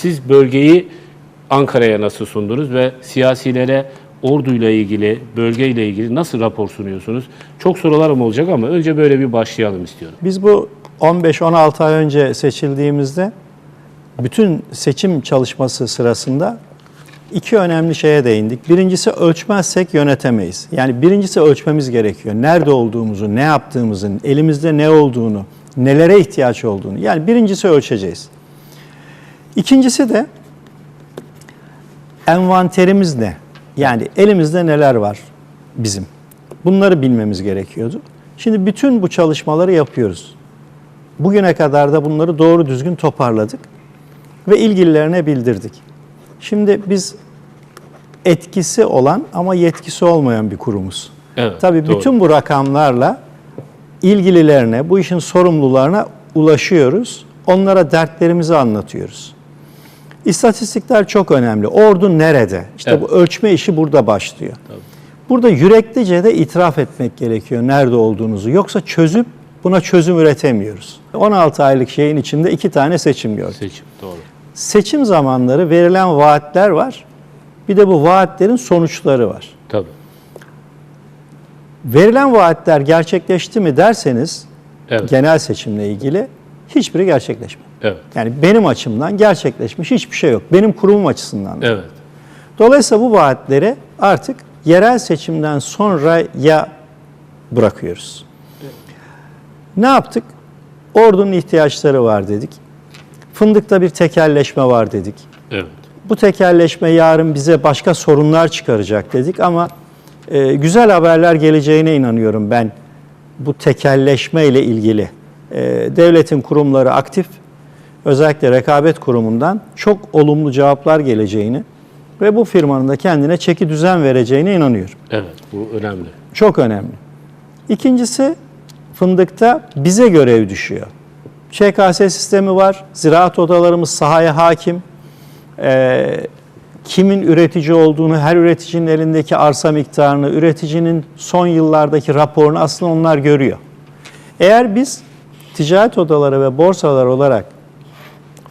Siz bölgeyi Ankara'ya nasıl sundunuz ve siyasilere orduyla ilgili, bölgeyle ilgili nasıl rapor sunuyorsunuz? Çok sorularım olacak ama önce böyle bir başlayalım istiyorum. Biz bu 15-16 ay önce seçildiğimizde bütün seçim çalışması sırasında iki önemli şeye değindik. Birincisi ölçmezsek yönetemeyiz. Yani birincisi ölçmemiz gerekiyor. Nerede olduğumuzu, ne yaptığımızın, elimizde ne olduğunu, nelere ihtiyaç olduğunu. Yani birincisi ölçeceğiz. İkincisi de envanterimiz ne? Yani elimizde neler var bizim? Bunları bilmemiz gerekiyordu. Şimdi bütün bu çalışmaları yapıyoruz. Bugüne kadar da bunları doğru düzgün toparladık ve ilgililerine bildirdik. Şimdi biz etkisi olan ama yetkisi olmayan bir kurumuz. Evet, Tabii doğru. bütün bu rakamlarla ilgililerine, bu işin sorumlularına ulaşıyoruz. Onlara dertlerimizi anlatıyoruz. İstatistikler çok önemli. Ordu nerede? İşte Evet. bu ölçme işi burada başlıyor. Burada yüreklice de itiraf etmek gerekiyor nerede olduğunuzu. Yoksa çözüp buna çözüm üretemiyoruz. 16 aylık şeyin içinde iki tane seçim gördük. Seçim, doğru. Seçim zamanları verilen vaatler var. Bir de bu vaatlerin sonuçları var. Tabii. Verilen vaatler gerçekleşti mi derseniz Evet. genel seçimle ilgili hiçbiri gerçekleşmedi. Evet. Yani benim açımdan gerçekleşmiş hiçbir şey yok. Benim kurumum açısından. da. Evet. Dolayısıyla bu vaatleri artık yerel seçimden sonraya bırakıyoruz. Ne yaptık? Ordunun ihtiyaçları var dedik. Fındıkta bir tekelleşme var dedik. Evet. Bu tekelleşme yarın bize başka sorunlar çıkaracak dedik ama e, güzel haberler geleceğine inanıyorum ben bu tekelleşme ile ilgili. E, devletin kurumları aktif, özellikle rekabet kurumundan çok olumlu cevaplar geleceğini ve bu firmanın da kendine çeki düzen vereceğine inanıyorum. Evet. Bu önemli. Çok önemli. İkincisi fındıkta bize görev düşüyor. ÇKS sistemi var, ziraat odalarımız sahaya hakim. Ee, kimin üretici olduğunu, her üreticinin elindeki arsa miktarını, üreticinin son yıllardaki raporunu aslında onlar görüyor. Eğer biz ticaret odaları ve borsalar olarak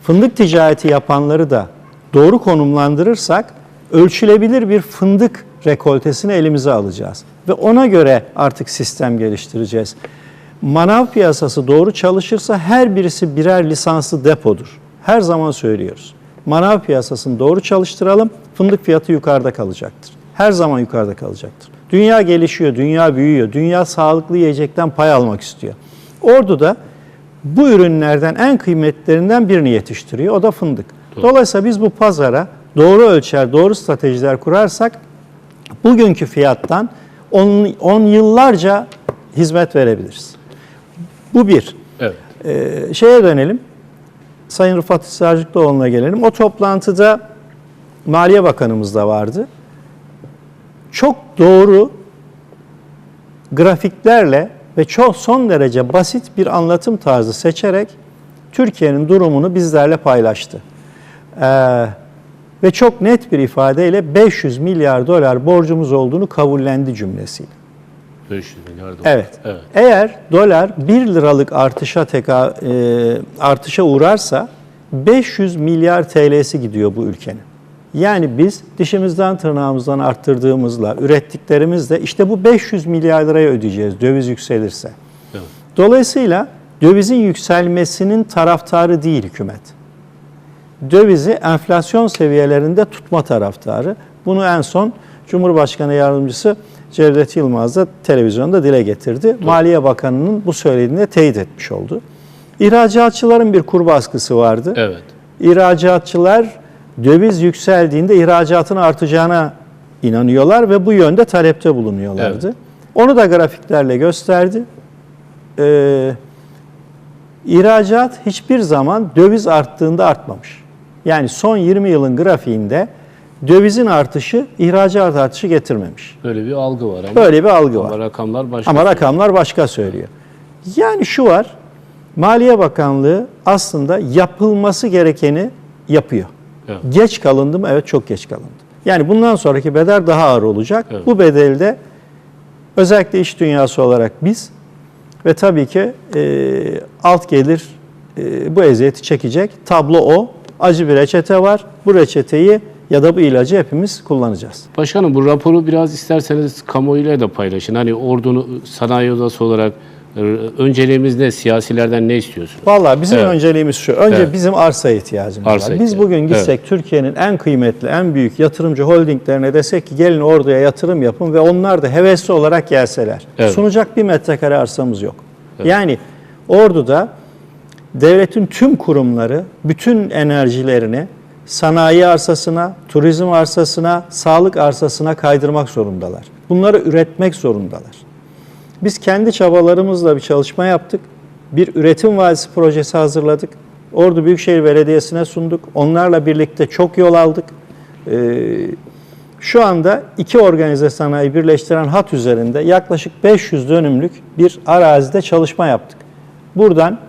fındık ticareti yapanları da doğru konumlandırırsak ölçülebilir bir fındık rekoltesini elimize alacağız. Ve ona göre artık sistem geliştireceğiz. Manav piyasası doğru çalışırsa her birisi birer lisanslı depodur. Her zaman söylüyoruz. Manav piyasasını doğru çalıştıralım, fındık fiyatı yukarıda kalacaktır. Her zaman yukarıda kalacaktır. Dünya gelişiyor, dünya büyüyor, dünya sağlıklı yiyecekten pay almak istiyor. Ordu da bu ürünlerden en kıymetlerinden birini yetiştiriyor. O da fındık. Dolayısıyla biz bu pazara doğru ölçer, doğru stratejiler kurarsak bugünkü fiyattan 10 yıllarca hizmet verebiliriz. Bu bir. Evet. Ee, şeye dönelim. Sayın Rıfat Hisarcıklıoğlu'na gelelim. O toplantıda Maliye Bakanımız da vardı. Çok doğru grafiklerle ve çok son derece basit bir anlatım tarzı seçerek Türkiye'nin durumunu bizlerle paylaştı. Ee, ve çok net bir ifadeyle 500 milyar dolar borcumuz olduğunu kabullendi cümlesiyle. 500 milyar dolar. Evet. Evet. Eğer dolar 1 liralık artışa teka, e, artışa uğrarsa 500 milyar TL'si gidiyor bu ülkenin. Yani biz dişimizden tırnağımızdan arttırdığımızla, ürettiklerimizle işte bu 500 milyar liraya ödeyeceğiz döviz yükselirse. Evet. Dolayısıyla dövizin yükselmesinin taraftarı değil hükümet. Dövizi enflasyon seviyelerinde tutma taraftarı. Bunu en son Cumhurbaşkanı Yardımcısı Cevdet Yılmaz da televizyonda dile getirdi. Maliye Bakanı'nın bu söylediğini teyit etmiş oldu. İhracatçıların bir kur baskısı vardı. Evet. İhracatçılar döviz yükseldiğinde ihracatın artacağına inanıyorlar ve bu yönde talepte bulunuyorlardı. Evet. Onu da grafiklerle gösterdi. Ee, ihracat hiçbir zaman döviz arttığında artmamış. Yani son 20 yılın grafiğinde dövizin artışı ihracat artışı getirmemiş. Böyle bir algı var ama. Böyle bir algı var. Ama rakamlar başka. Ama rakamlar başka söylüyor. Yani şu var, Maliye Bakanlığı aslında yapılması gerekeni yapıyor. Evet. Geç kalındı mı? Evet çok geç kalındı. Yani bundan sonraki bedel daha ağır olacak. Evet. Bu bedelde özellikle iş dünyası olarak biz ve tabii ki e, alt gelir e, bu eziyeti çekecek. Tablo o. Acı bir reçete var. Bu reçeteyi ya da bu ilacı hepimiz kullanacağız. Başkanım bu raporu biraz isterseniz kamuoyuyla da paylaşın. Hani ordunun sanayi odası olarak önceliğimiz ne? Siyasilerden ne istiyorsunuz? Vallahi bizim Evet. önceliğimiz şu. Önce Evet. bizim arsaya ihtiyacımız Arsa var. Biz ihtiyacı. bugün gitsek Türkiye'nin en kıymetli, en büyük yatırımcı holdinglerine desek ki gelin orduya yatırım yapın ve onlar da hevesli olarak gelseler. Evet. Sunacak bir metrekare arsamız yok. Yani orduda devletin tüm kurumları bütün enerjilerini sanayi arsasına, turizm arsasına, sağlık arsasına kaydırmak zorundalar. Bunları üretmek zorundalar. Biz kendi çabalarımızla bir çalışma yaptık. Bir üretim vadisi projesi hazırladık. Ordu Büyükşehir Belediyesi'ne sunduk. Onlarla birlikte çok yol aldık. Ee, şu anda iki organize sanayi birleştiren hat üzerinde yaklaşık 500 dönümlük bir arazide çalışma yaptık. Buradan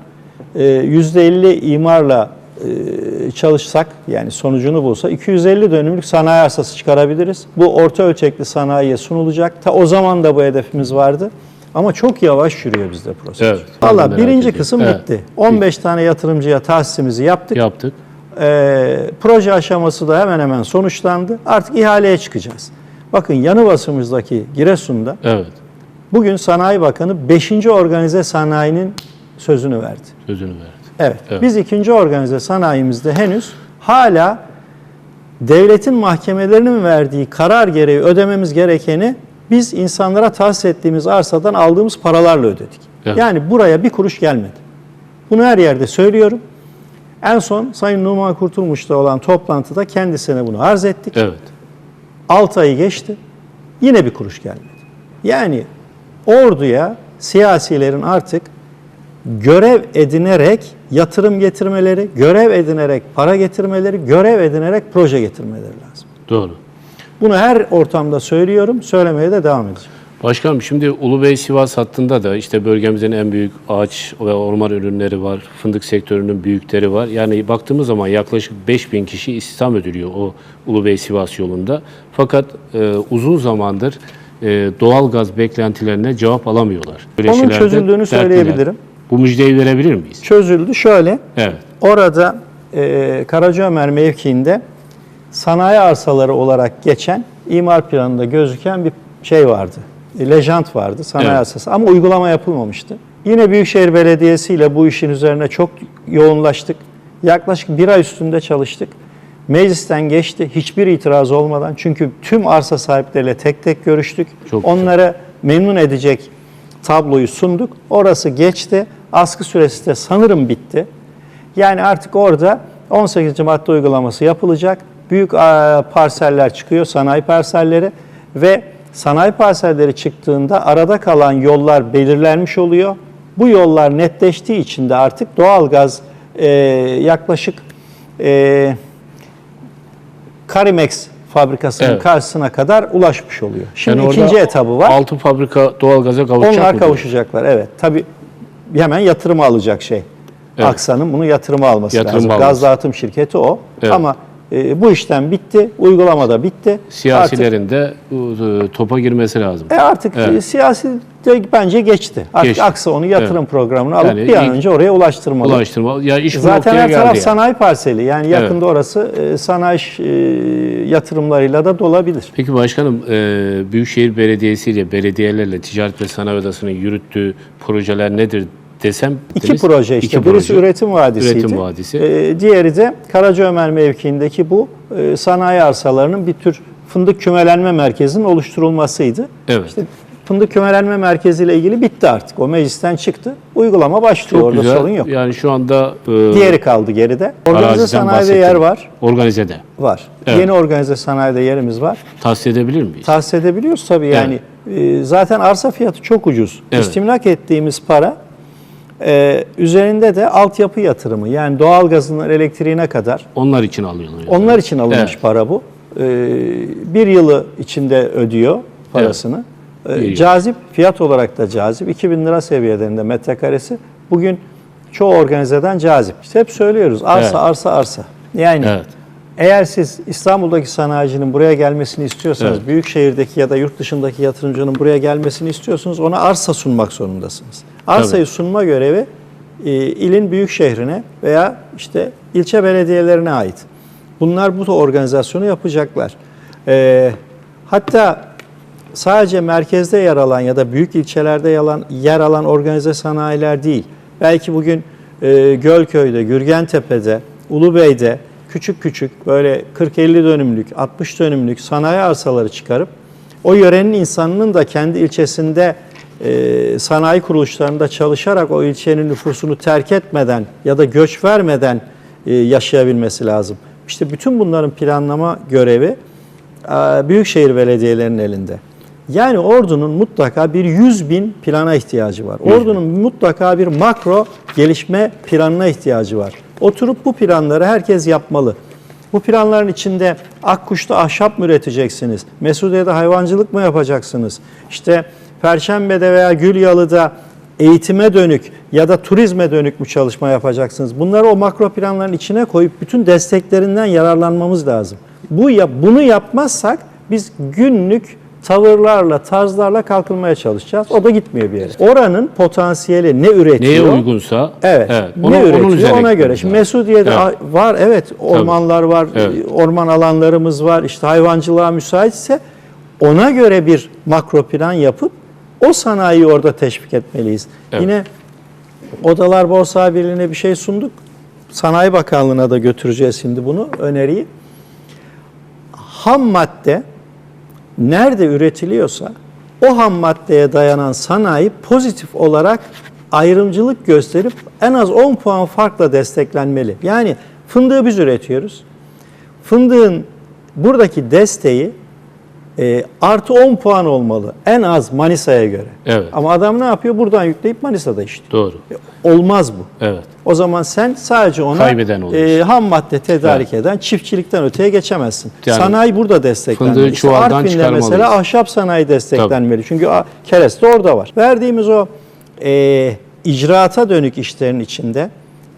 e, %50 imarla e, çalışsak yani sonucunu bulsa 250 dönümlük sanayi arsası çıkarabiliriz. Bu orta ölçekli sanayiye sunulacak. Ta o zaman da bu hedefimiz vardı. Ama çok yavaş yürüyor bizde proses. Evet, Valla birinci ediyorum. kısım Evet. bitti. 15 tane yatırımcıya tahsisimizi yaptık. Yaptık. Ee, proje aşaması da hemen hemen sonuçlandı. Artık ihaleye çıkacağız. Bakın yanı basımızdaki Giresun'da Evet. bugün Sanayi Bakanı 5. organize sanayinin sözünü verdi. Sözünü verdi. Evet. Evet. Biz ikinci organize sanayimizde henüz hala devletin mahkemelerinin verdiği karar gereği ödememiz gerekeni biz insanlara tahsis ettiğimiz arsadan aldığımız paralarla ödedik. Evet. Yani buraya bir kuruş gelmedi. Bunu her yerde söylüyorum. En son Sayın Numan Kurtulmuş'ta olan toplantıda kendisine bunu arz ettik. Evet. 6 ayı geçti. Yine bir kuruş gelmedi. Yani orduya siyasilerin artık görev edinerek yatırım getirmeleri, görev edinerek para getirmeleri, görev edinerek proje getirmeleri lazım. Doğru. Bunu her ortamda söylüyorum, söylemeye de devam edeceğim. Başkanım şimdi Ulubey Sivas hattında da işte bölgemizin en büyük ağaç ve orman ürünleri var. Fındık sektörünün büyükleri var. Yani baktığımız zaman yaklaşık 5000 kişi istihdam ediliyor o Ulubey Sivas yolunda. Fakat e, uzun zamandır e, doğal gaz beklentilerine cevap alamıyorlar. Böyle Onun çözüldüğünü dertliler. söyleyebilirim. Bu müjdeyi verebilir miyiz? Çözüldü şöyle, Evet. orada e, Karacaömer mevkiinde sanayi arsaları olarak geçen imar planında gözüken bir şey vardı. E, Lejant vardı sanayi Evet. arsası ama uygulama yapılmamıştı. Yine Büyükşehir Belediyesi ile bu işin üzerine çok yoğunlaştık. Yaklaşık bir ay üstünde çalıştık. Meclisten geçti hiçbir itiraz olmadan. Çünkü tüm arsa sahipleriyle tek tek görüştük. Çok güzel. Onlara memnun edecek tabloyu sunduk. Orası geçti. Askı süresi de sanırım bitti. Yani artık orada 18. madde uygulaması yapılacak. Büyük parseller çıkıyor, sanayi parselleri ve sanayi parselleri çıktığında arada kalan yollar belirlenmiş oluyor. Bu yollar netleştiği için de artık doğalgaz e, yaklaşık e, Karimex fabrikasının Evet. karşısına kadar ulaşmış oluyor. Şimdi Yani ikinci etabı var. 6 fabrika doğalgaza kavuşacak Onlar kavuşacaklar evet. Tabii hemen yatırıma alacak şey. Evet. Aksa'nın bunu yatırıma alması Yatırıma lazım. alması. Gaz dağıtım şirketi o. Evet. Ama e, bu işlem bitti. Uygulama da bitti. Siyasilerin de e, topa girmesi lazım. Artık, e, artık Evet. e, siyasi de bence geçti. Artık Geçti. Aksa onu yatırım Evet. programına alıp Yani bir an önce oraya ulaştırmalı. Ulaştırma. Ya iş Zaten her taraf yani. sanayi parseli. Yani yakında orası e, sanayi yatırımlarıyla da dolabilir. Peki başkanım, Büyükşehir Belediyesi ile belediyelerle Ticaret ve Sanayi Odası'nın yürüttüğü projeler nedir desem? İki deniz- proje işte. İki Birisi proje. üretim vadisiydi. Üretim vadisi. Ee, diğeri de Karacaömer mevkiindeki bu e, sanayi arsalarının bir tür fındık kümelenme merkezinin oluşturulmasıydı. Evet. İşte fındık kümelenme merkeziyle ilgili bitti artık. O meclisten çıktı. Uygulama başlıyor. Çok Orada güzel. sorun yok. Yani şu anda e, Diğeri kaldı geride. Organize sanayide yer var. Organizede. Var. Evet. Yeni organize sanayide yerimiz var. Tahsis edebilir miyiz? Tahsis edebiliyoruz tabii yani. e, zaten arsa fiyatı çok ucuz. Evet. İstimlak ettiğimiz para e, üzerinde de altyapı yatırımı yani doğalgazından elektriğine kadar Onlar için alıyorlar. yani. onlar için alınmış Evet. para bu. E, bir yılı içinde ödüyor parasını. E, Bir yıl. cazip fiyat olarak da cazip. 2000 lira seviyelerinde metrekaresi. Bugün çoğu organizeden cazip. İşte hep söylüyoruz arsa Evet. arsa arsa. Yani Evet. Eğer siz İstanbul'daki sanayicinin buraya gelmesini istiyorsanız, Evet. büyük şehirdeki ya da yurt dışındaki yatırımcının buraya gelmesini istiyorsunuz, ona arsa sunmak zorundasınız. Arsayı sunma görevi e, ilin büyük şehrine veya işte ilçe belediyelerine ait. Bunlar bu organizasyonu yapacaklar. E, hatta sadece merkezde yer alan ya da büyük ilçelerde yer alan, yer alan organize sanayiler değil. Belki bugün e, Gölköy'de, Gürgentepe'de, Ulubey'de küçük küçük böyle 40-50 dönümlük, 60 dönümlük sanayi arsaları çıkarıp o yörenin insanının da kendi ilçesinde e, sanayi kuruluşlarında çalışarak o ilçenin nüfusunu terk etmeden ya da göç vermeden e, yaşayabilmesi lazım. İşte bütün bunların planlama görevi e, büyükşehir belediyelerinin elinde. Yani ordunun mutlaka bir 100 bin plana ihtiyacı var. Ordunun mutlaka bir makro gelişme planına ihtiyacı var. Oturup bu planları herkes yapmalı. Bu planların içinde Akkuş'ta ahşap mı üreteceksiniz? Mesudiye'de hayvancılık mı yapacaksınız? İşte Perşembe'de veya Gülyalı'da eğitime dönük ya da turizme dönük mü çalışma yapacaksınız? Bunları o makro planların içine koyup bütün desteklerinden yararlanmamız lazım. Bu bunu yapmazsak biz günlük tavırlarla, tarzlarla kalkınmaya çalışacağız. O da gitmiyor bir yere. Oranın potansiyeli ne üretiyor? Neye uygunsa Evet. onu- ne onun üretiyor üzerine ona göre. Şimdi. Mesudiye'de Evet. var evet ormanlar var, Evet. orman alanlarımız var, işte hayvancılığa müsaitse ona göre bir makro plan yapıp o sanayiyi orada teşvik etmeliyiz. Evet. Yine Odalar Borsa Birliği'ne bir şey sunduk. Sanayi Bakanlığı'na da götüreceğiz şimdi bunu öneriyi. Ham madde nerede üretiliyorsa o ham maddeye dayanan sanayi pozitif olarak ayrımcılık gösterip en az 10 puan farkla desteklenmeli. Yani fındığı biz üretiyoruz. Fındığın buradaki desteği e, artı 10 puan olmalı. En az Manisa'ya göre. Evet. Ama adam ne yapıyor? Buradan yükleyip Manisa'da işliyor. Doğru. Olmaz bu. Evet. O zaman sen sadece ona Kaybeden e, ham madde tedarik eden çiftçilikten öteye geçemezsin. Yani sanayi burada desteklenmeli. İşte Artvin'de mesela ahşap sanayi desteklenmeli. Çünkü a- kereste orada var. Verdiğimiz o e, icraata dönük işlerin içinde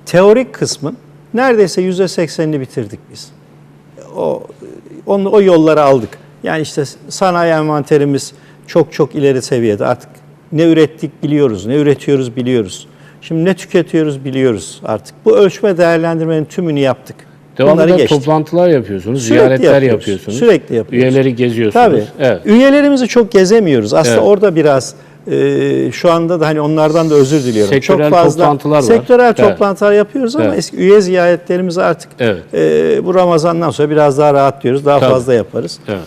teorik kısmın neredeyse yüzde seksenini bitirdik biz. O, onu, o yollara aldık. Yani işte sanayi envanterimiz çok çok ileri seviyede. Artık ne ürettik biliyoruz, ne üretiyoruz biliyoruz. Şimdi ne tüketiyoruz biliyoruz artık. Bu ölçme değerlendirmenin tümünü yaptık. Devamlı toplantılar yapıyorsunuz, Sürekli ziyaretler yapıyoruz, yapıyorsunuz. sürekli yapıyoruz. Üyeleri geziyorsunuz. Tabii. Evet. Üyelerimizi çok gezemiyoruz. Aslında Evet. orada biraz e, şu anda da hani onlardan da özür diliyorum. Sektörel çok fazla toplantılar var. Sektörel Evet. toplantılar yapıyoruz ama Evet. eski üye ziyaretlerimizi artık Evet. e, bu Ramazan'dan sonra biraz daha rahat diyoruz. Daha Tabii. fazla yaparız. Evet.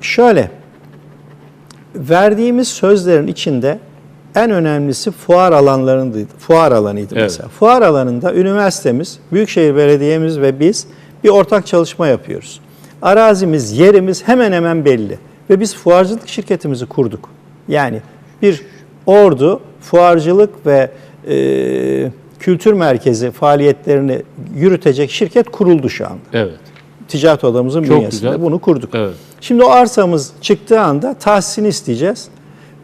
Şöyle, verdiğimiz sözlerin içinde en önemlisi fuar alanlarındaydı. Fuar alanıydı Evet. mesela. Fuar alanında üniversitemiz, Büyükşehir Belediye'miz ve biz bir ortak çalışma yapıyoruz. Arazimiz, yerimiz hemen hemen belli. Ve biz fuarcılık şirketimizi kurduk. Yani bir ordu, fuarcılık ve e, kültür merkezi faaliyetlerini yürütecek şirket kuruldu şu anda. Evet. Ticaret odamızın Çok bünyesinde güzel. bunu kurduk. Evet. Şimdi o arsamız çıktığı anda tahsisini isteyeceğiz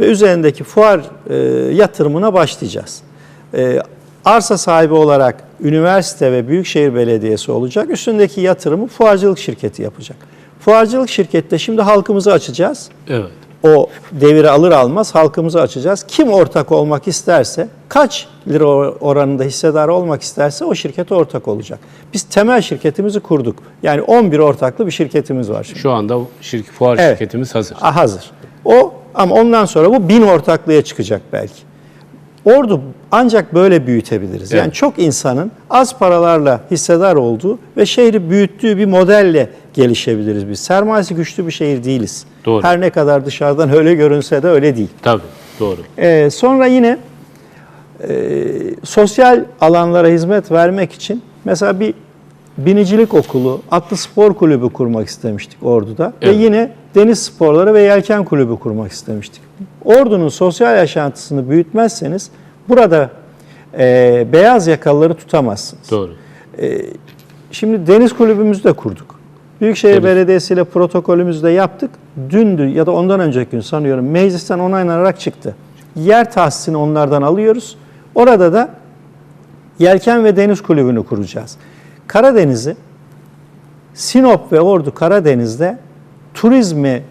ve üzerindeki fuar e, yatırımına başlayacağız. E, arsa sahibi olarak üniversite ve büyükşehir belediyesi olacak. Üstündeki yatırımı fuarcılık şirketi yapacak. Fuarcılık şirkette şimdi halkımızı açacağız. Evet. O deviri alır almaz halkımızı açacağız. Kim ortak olmak isterse, kaç lira oranında hissedar olmak isterse o şirkete ortak olacak. Biz temel şirketimizi kurduk. Yani 11 ortaklı bir şirketimiz var şimdi. Şu anda şirk, fuar Evet. şirketimiz hazır. Hazır. O ama ondan sonra bu bin ortaklığa çıkacak belki. Ordu ancak böyle büyütebiliriz. Yani Evet. çok insanın az paralarla hissedar olduğu ve şehri büyüttüğü bir modelle gelişebiliriz biz. Sermayesi güçlü bir şehir değiliz. Doğru. Her ne kadar dışarıdan öyle görünse de öyle değil. Tabii. Doğru. Ee, sonra yine e, sosyal alanlara hizmet vermek için mesela bir binicilik okulu, atlı spor kulübü kurmak istemiştik Ordu'da. Evet. Ve yine deniz sporları ve yelken kulübü kurmak istemiştik. Ordu'nun sosyal yaşantısını büyütmezseniz burada e, beyaz yakalıları tutamazsınız. Doğru. Şimdi deniz kulübümüzü de kurduk. Büyükşehir Deniz. Belediyesi ile protokolümüzü de yaptık. Dündü ya da ondan önceki gün sanıyorum meclisten onaylanarak çıktı. Yer tahsisini onlardan alıyoruz. Orada da Yelken ve Deniz Kulübü'nü kuracağız. Karadeniz'i Sinop ve Ordu Karadeniz'de turizmi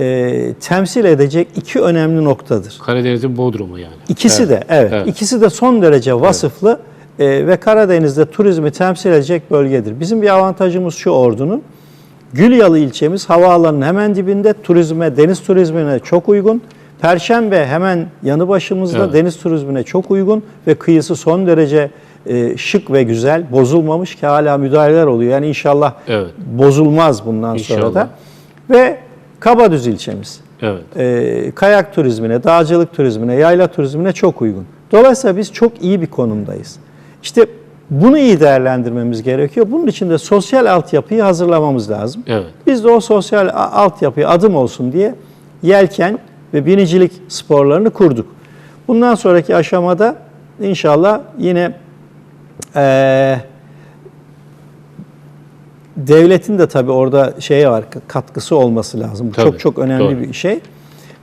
e, temsil edecek iki önemli noktadır. Karadeniz'in Bodrum'u yani. İkisi Evet. de evet, Evet. ikisi de son derece vasıflı e, ve Karadeniz'de turizmi temsil edecek bölgedir. Bizim bir avantajımız şu ordunun. Gülyalı ilçemiz havaalanının hemen dibinde turizme, deniz turizmine çok uygun. Perşembe hemen yanı başımızda Evet. deniz turizmine çok uygun ve kıyısı son derece e, şık ve güzel, bozulmamış ki hala müdahaleler oluyor. Yani inşallah Evet. bozulmaz bundan sonra İnşallah. da. Ve Kabadüz ilçemiz Evet. e, kayak turizmine, dağcılık turizmine, yayla turizmine çok uygun. Dolayısıyla biz çok iyi bir konumdayız. İşte bunu iyi değerlendirmemiz gerekiyor. Bunun için de sosyal altyapıyı hazırlamamız lazım. Evet. Biz de o sosyal altyapıya adım olsun diye yelken ve binicilik sporlarını kurduk. Bundan sonraki aşamada inşallah yine eee devletin de tabii orada şey var katkısı olması lazım. Bu Tabii, çok çok önemli doğru. bir şey.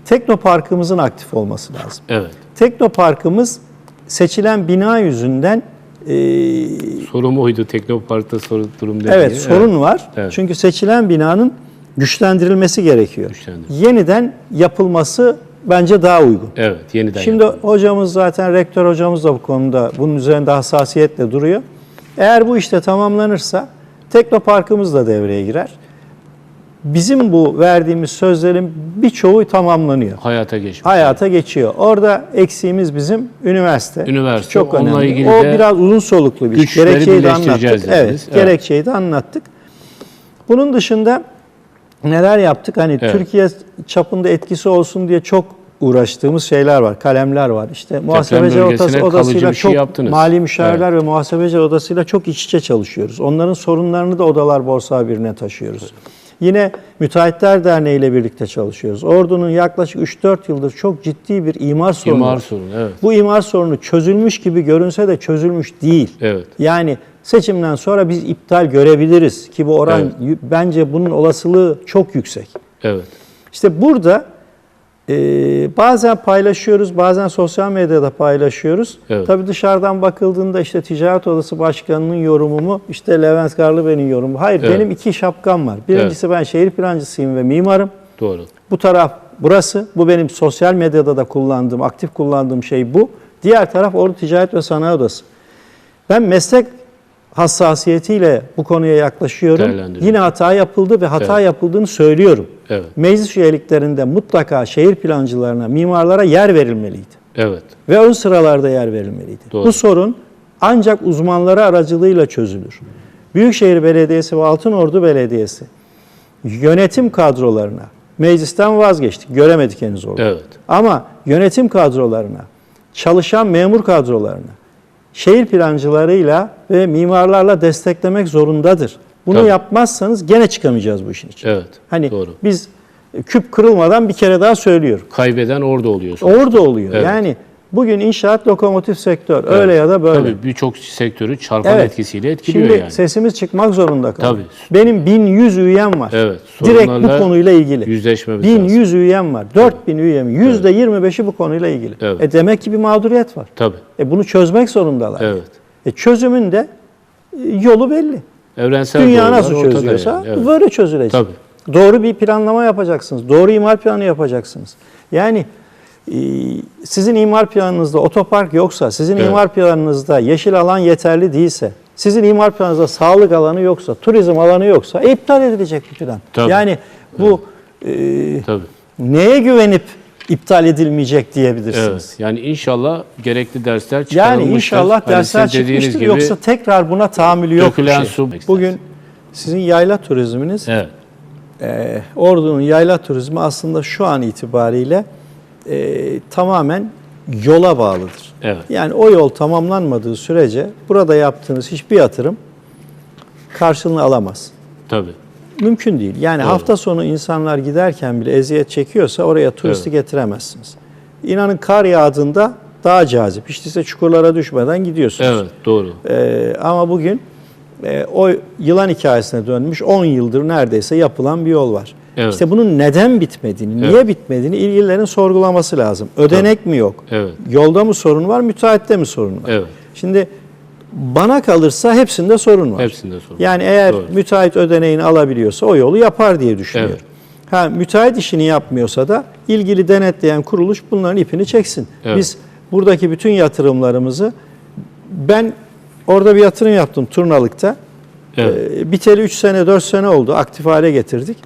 Teknoparkımızın aktif olması lazım. Evet. Teknoparkımız seçilen bina yüzünden eee, Sorum oydu. Teknopark'ta soru durum ne evet sorun var. Evet. Çünkü seçilen binanın güçlendirilmesi gerekiyor. Güçlendirilmesi. Yeniden yapılması bence daha uygun. Evet. Yeniden Şimdi yapalım. hocamız zaten rektör hocamız da bu konuda bunun üzerinde hassasiyetle duruyor. Eğer bu işte tamamlanırsa teknoparkımız da devreye girer. Bizim bu verdiğimiz sözlerin birçoğu tamamlanıyor. hayata geçmiş. Hayata geçiyor. Orada eksiğimiz bizim üniversite. Üniversite, Çok onunla önemli. ilgili o de biraz uzun soluklu bir güçleri Gerekçeyi de anlattık. Evet. Evet. gerekçeyi de anlattık. Bunun dışında neler yaptık? Hani Evet. Türkiye çapında etkisi olsun diye çok uğraştığımız şeyler var, kalemler var. İşte muhasebeci odası, kalıcı odasıyla şey çok yaptınız. mali müşavirler ve muhasebeci odasıyla çok iç içe çalışıyoruz. Onların sorunlarını da Odalar Borsa Birliği'ne taşıyoruz. Yine Müteahhitler Derneği ile birlikte çalışıyoruz. Ordu'nun yaklaşık 3-4 yıldır çok ciddi bir imar sorunu İmar sorunu. Evet. Bu imar sorunu çözülmüş gibi görünse de çözülmüş değil. Evet. Yani seçimden sonra biz iptal görebiliriz ki bu oran Evet. bence bunun olasılığı çok yüksek. Evet. İşte burada e, bazen paylaşıyoruz, bazen sosyal medyada paylaşıyoruz. Evet. Tabii dışarıdan bakıldığında işte Ticaret Odası Başkanı'nın yorumu mu, işte Levent Karlıbey'in yorumu. Hayır, Evet. benim iki şapkam var. Birincisi ben şehir plancısıyım ve mimarım. Doğru. Bu taraf burası. Bu benim sosyal medyada da kullandığım, aktif kullandığım şey bu. Diğer taraf Ordu Ticaret ve Sanayi Odası. Ben meslek hassasiyetiyle bu konuya yaklaşıyorum. Yine hata yapıldı ve hata Evet. yapıldığını söylüyorum. Evet. Meclis üyeliklerinde mutlaka şehir plancılarına, mimarlara yer verilmeliydi. Evet. Ve ön sıralarda yer verilmeliydi. Doğru. Bu sorun ancak uzmanları aracılığıyla çözülür. Büyükşehir Belediyesi ve Altınordu Belediyesi yönetim kadrolarına meclisten vazgeçtik. Göremedik henüz orada. Evet. Ama yönetim kadrolarına, çalışan memur kadrolarına, şehir plancılarıyla ve mimarlarla desteklemek zorundadır. Bunu Tabii. yapmazsanız gene çıkamayacağız bu işin için. Evet. Hani Doğru. biz küp kırılmadan bir kere daha söylüyorum. Kaybeden orada oluyor. Orada oluyor. Evet. Yani bugün inşaat lokomotif sektör öyle ya da böyle. Tabii birçok sektörü çarpan Evet. etkisiyle etkiliyor Şimdi yani. sesimiz çıkmak zorunda kaldı. Tabii. Benim 1100 üyem var. Evet, Direkt bu konuyla ilgili. yüzleşmemiz lazım. 1100 üyem var. 4000 üyem. %25'i bu konuyla ilgili. Evet. E demek ki bir mağduriyet var. Tabii. E bunu çözmek zorundalar. Evet. E çözümün de e, yolu belli. Evrensel Dünya nasıl çözüyorsa yani. Evet. böyle çözülecek. Tabii. Doğru bir planlama yapacaksınız. Doğru imar planı yapacaksınız. Yani sizin imar planınızda otopark yoksa, sizin Evet. imar planınızda yeşil alan yeterli değilse, sizin imar planınızda sağlık alanı yoksa, turizm alanı yoksa e, iptal edilecek bu plan. Tabii. Yani bu e, Tabii. neye güvenip iptal edilmeyecek diyebilirsiniz. Evet. Yani inşallah gerekli dersler Yani çıkarılmıştır. inşallah Hani dersler dediğiniz çıkmıştır gibi- yoksa tekrar buna tahammülü yok. bir Dökülen şey. su- Bugün sizin yayla turizminiz Evet. Ee, Ordu'nun yayla turizmi aslında şu an itibariyle e, tamamen yola bağlıdır. Evet. Yani o yol tamamlanmadığı sürece burada yaptığınız hiçbir yatırım karşılığını alamaz. Tabii. Mümkün değil. Yani hafta sonu insanlar giderken bile eziyet çekiyorsa oraya turisti Evet. getiremezsiniz. İnanın kar yağdığında daha cazip. Hiç değilse çukurlara düşmeden gidiyorsunuz. Evet. Doğru. Ee, ama bugün e, o yılan hikayesine dönmüş 10 yıldır neredeyse yapılan bir yol var. Evet. İşte bunun neden bitmediğini, niye Evet. bitmediğini ilgililerin sorgulaması lazım. Ödenek mi yok? Evet. Yolda mı sorun var, müteahhitte mi sorun var? Evet. Şimdi bana kalırsa hepsinde sorun var. Hepsinde sorun. Yani eğer Doğru. müteahhit ödeneğini alabiliyorsa o yolu yapar diye düşünüyorum. Evet. Ha, müteahhit işini yapmıyorsa da ilgili denetleyen kuruluş bunların ipini çeksin. Evet. Biz buradaki bütün yatırımlarımızı ben orada bir yatırım yaptım Turnalık'ta. Evet. Ee, biteli 3 sene 4 sene oldu. Aktif hale getirdik.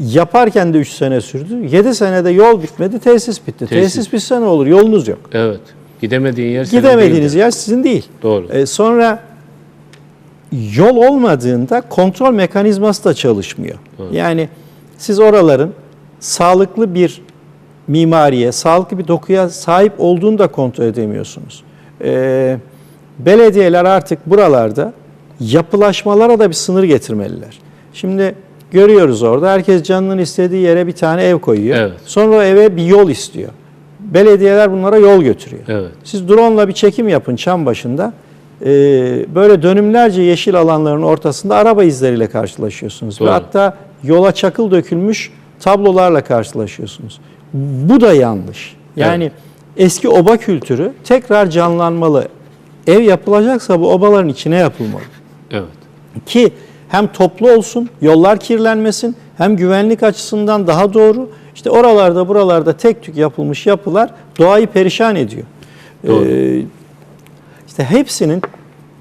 Yaparken de 3 sene sürdü. 7 senede yol bitmedi, tesis bitti. Tesis. Tesis, bitse ne olur? Yolunuz yok. Evet. Gidemediğin yer Gidemediğiniz yer sizin değil. Doğru. Ee, sonra yol olmadığında kontrol mekanizması da çalışmıyor. Yani siz oraların sağlıklı bir mimariye, sağlıklı bir dokuya sahip olduğunu da kontrol edemiyorsunuz. Ee, belediyeler artık buralarda yapılaşmalara da bir sınır getirmeliler. Şimdi görüyoruz orada herkes canının istediği yere bir tane ev koyuyor. Evet. Sonra o eve bir yol istiyor. Belediyeler bunlara yol götürüyor. Evet. Siz drone'la bir çekim yapın çam başında. Ee, böyle dönümlerce yeşil alanların ortasında araba izleriyle karşılaşıyorsunuz. Doğru. Ve hatta yola çakıl dökülmüş tablolarla karşılaşıyorsunuz. Bu da yanlış. Yani eski oba kültürü tekrar canlanmalı. Ev yapılacaksa bu obaların içine yapılmalı. Evet. Ki hem toplu olsun, yollar kirlenmesin, hem güvenlik açısından daha doğru. İşte oralarda buralarda tek tük yapılmış yapılar doğayı perişan ediyor. Doğru. Ee, işte hepsinin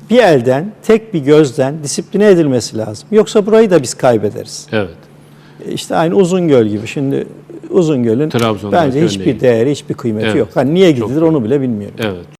bir elden, tek bir gözden disipline edilmesi lazım. Yoksa burayı da biz kaybederiz. Evet. İşte aynı Uzungöl gibi. Şimdi Uzungöl'ün bence hiçbir örneği. değeri, hiçbir kıymeti Evet. yok. Hani niye gidilir onu bile bilmiyorum. Evet.